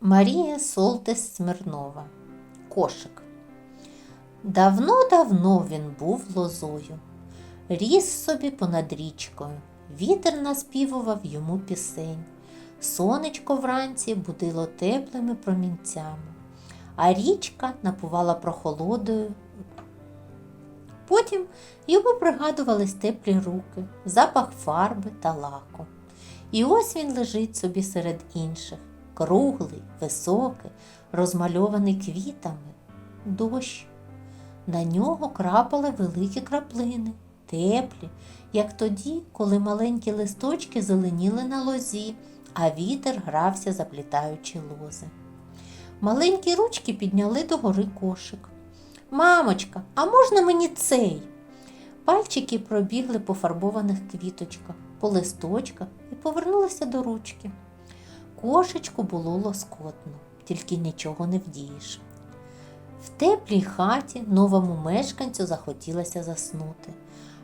Марія Солтес Смирнова. Кошик. Давно-давно він був лозою. Ріс собі понад річкою. Вітер наспівував йому пісень. Сонечко вранці будило теплими промінцями, а річка напувала прохолодою. Потім йому пригадувались теплі руки, запах фарби та лаку. І ось він лежить собі серед інших, круглий, високий, розмальований квітами, дощ. На нього крапали великі краплини, теплі, як тоді, коли маленькі листочки зеленіли на лозі, а вітер грався, заплітаючи лози. Маленькі ручки підняли догори кошик. Мамочка, а можна мені цей? Пальчики пробігли по фарбованих квіточках, по листочках і повернулися до ручки. Кошечку було лоскотно, тільки нічого не вдієш. В теплій хаті новому мешканцю захотілося заснути,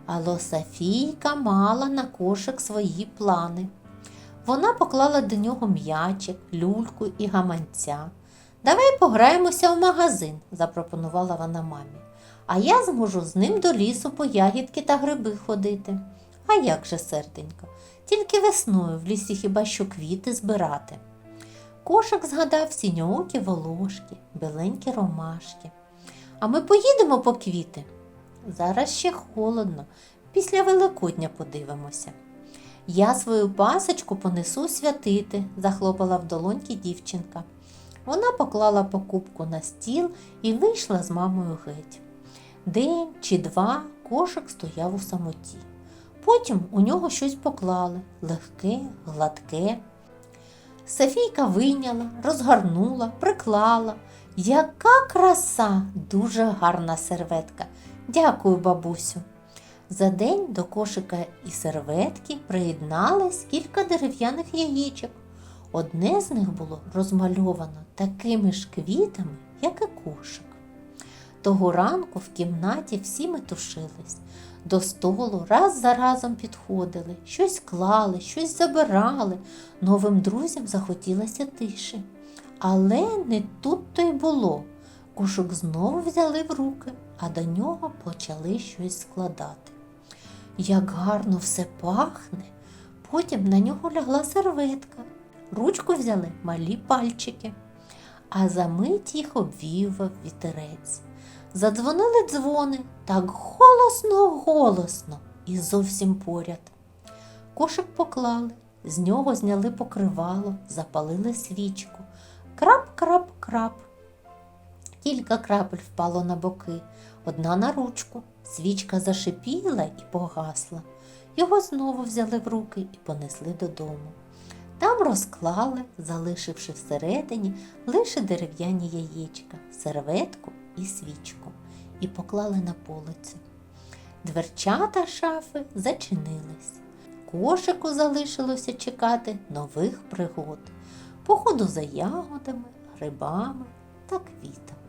але Софійка мала на кошик свої плани. Вона поклала до нього м'ячик, люльку і гаманця. Давай пограємося в магазин, запропонувала вона мамі. А я зможу з ним до лісу по ягідки та гриби ходити. А як же, серденько, тільки весною в лісі хіба що квіти збирати. Кошик згадав сіньоокі волошки, біленькі ромашки. А ми поїдемо по квіти. Зараз ще холодно, після Великодня подивимося. Я свою пасочку понесу святити, захлопала в долоньки дівчинка. Вона поклала покупку на стіл і вийшла з мамою геть. День чи два кошик стояв у самоті. Потім у нього щось поклали легке, гладке. Софійка вийняла, розгорнула, приклала. Яка краса, дуже гарна серветка. Дякую, бабусю. За день до кошика і серветки приєднались кілька дерев'яних яєчок. Одне з них було розмальовано такими ж квітами, як і кошик. Того ранку в кімнаті всі метушились. До столу раз за разом підходили, щось клали, щось забирали. Новим друзям захотілося тиші. Але не тут то й було. Кошик знову взяли в руки, а до нього почали щось складати. Як гарно все пахне. Потім на нього лягла серветка. Ручку взяли малі пальчики, а за мить їх обвівав вітерець. Задзвонили дзвони так голосно, голосно і зовсім поряд. Кошик поклали, з нього зняли покривало, запалили свічку. Крап-крап-крап. Кілька крапель впало на боки, одна на ручку. Свічка зашипіла і погасла. Його знову взяли в руки і понесли додому. Там розклали, залишивши всередині лише дерев'яні яєчка, серветку і свічку, і поклали на полицю. Дверчата шафи зачинились. Кошику залишилося чекати нових пригод, походу за ягодами, грибами та квітами.